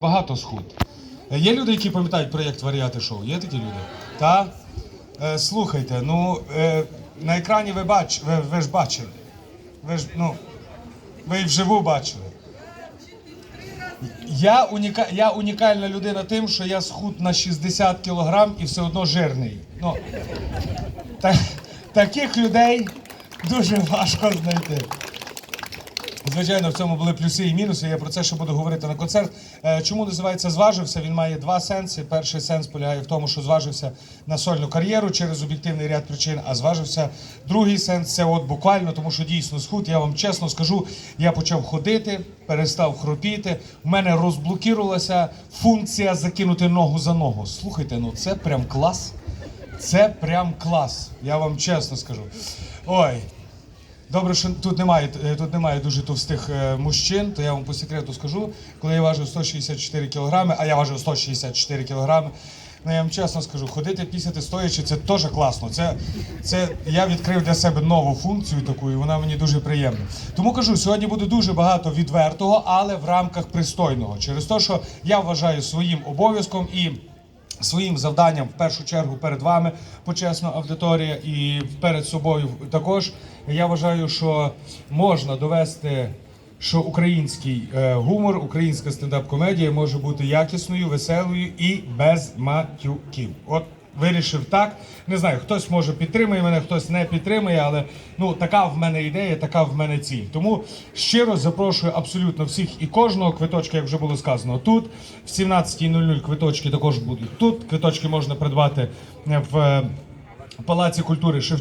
Багато схуд. Е, Є люди, які пам'ятають проєкт Варіати шоу? Є такі люди? Та? Е, слухайте, ну е, на екрані ви бач, ви, ви ж бачили. Ви ж, ну, ви вживу бачили. Я, уніка, я унікальна людина тим, що я схуд на 60 кілограм і все одно жирний. Ну, та, таких людей дуже важко знайти. Звичайно, в цьому були плюси і мінуси. Я про це ще буду говорити на концерт. Е, Чому називається зважився? Він має два сенси. Перший сенс полягає в тому, що зважився на сольну кар'єру через об'єктивний ряд причин. А зважився другий сенс це от буквально, тому що дійсно схуд. Я вам чесно скажу, я почав ходити, перестав хропіти. У мене розблокірувалася функція закинути ногу за ногу. Слухайте, ну це прям клас. Це прям клас. Я вам чесно скажу. Ой. Добре, що тут немає е, тут немає дуже товстих е, мужчин, то я вам по секрету скажу, коли я важив 164 кілограми, а я важив 164 кілограми. Ну я вам чесно скажу, ходити пісяти стоячи, це теж класно. Це, це я відкрив для себе нову функцію таку, і вона мені дуже приємна. Тому кажу, сьогодні буде дуже багато відвертого, але в рамках пристойного. Через те, що я вважаю своїм обов'язком і своїм завданням в першу чергу перед вами, почесна аудиторія, і перед собою також. Я вважаю, що можна довести, що український е, гумор, українська стендап-комедія може бути якісною, веселою і без матюків. От вирішив так. Не знаю, хтось може підтримує мене, хтось не підтримує, але ну така в мене ідея, така в мене ціль. Тому щиро запрошую абсолютно всіх і кожного квиточка, як вже було сказано, тут в 17.00 квиточки також будуть тут. Квиточки можна придбати в е, Палаці культури Шевченка.